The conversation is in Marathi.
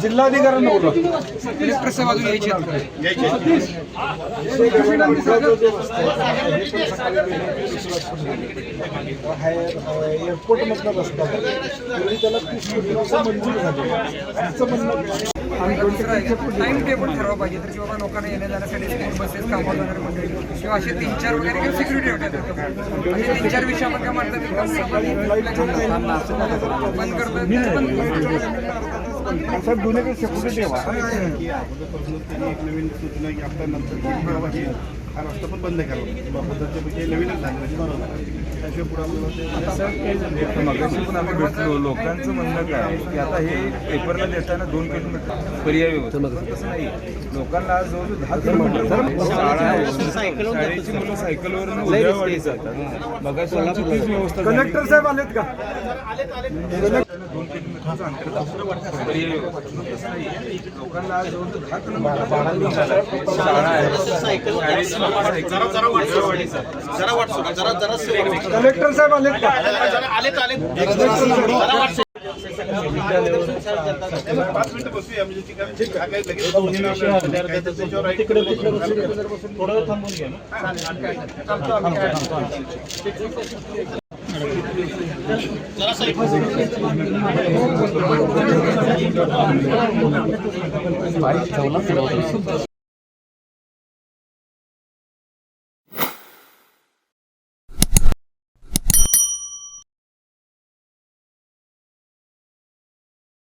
जिल्हाधिकाऱ्यांना बोलवा. एअरपोर्ट मधला रस्ता तरी त्याला तीस कोटी मंजूर झाले टाइम टेबल ठरवा पाहिजे. तर की बाबा लोकांना येण्या जाण्यासाठी स्कूल बसेस कामावर जाणारे मंडळी किंवा असे तीन चार वगैरे किंवा सिक्युरिटी ठेवतात असे तीन चार विषय आपण काय म्हणतात बंद करतात साहेब दोन्हीकडे सेक्युरिटी ठेवा. एक नवीन सूचना की आपल्या नंतर हे रस्ता पण बंद करावा नवीनच झालं बरोबर मगाशी पण आम्ही भेटलो लोकांचं म्हणणं काय की आता हे पेपरला देताना दोन किलोमीटर पर्याय व्यवस्था तसं नाही. लोकांना आज जवळजवळ दहा किलोमीटर शाळा आहे. शाळेची मुलं सायकलवर जातात. मगाशी आमची तीच व्यवस्था. कलेक्टर साहेब आलेत का? दोन किलोमीटरचं अंतर दाखवलं. पर्याय व्यवस्था पण तसं नाही. लोकांना आज जवळजवळ दहा किलोमीटर शाळा आहे. शाळेची कलेक्टर साहेब आले का? पाच मिनिटं बसूया म्हणजे थोडं थांबून घ्या ना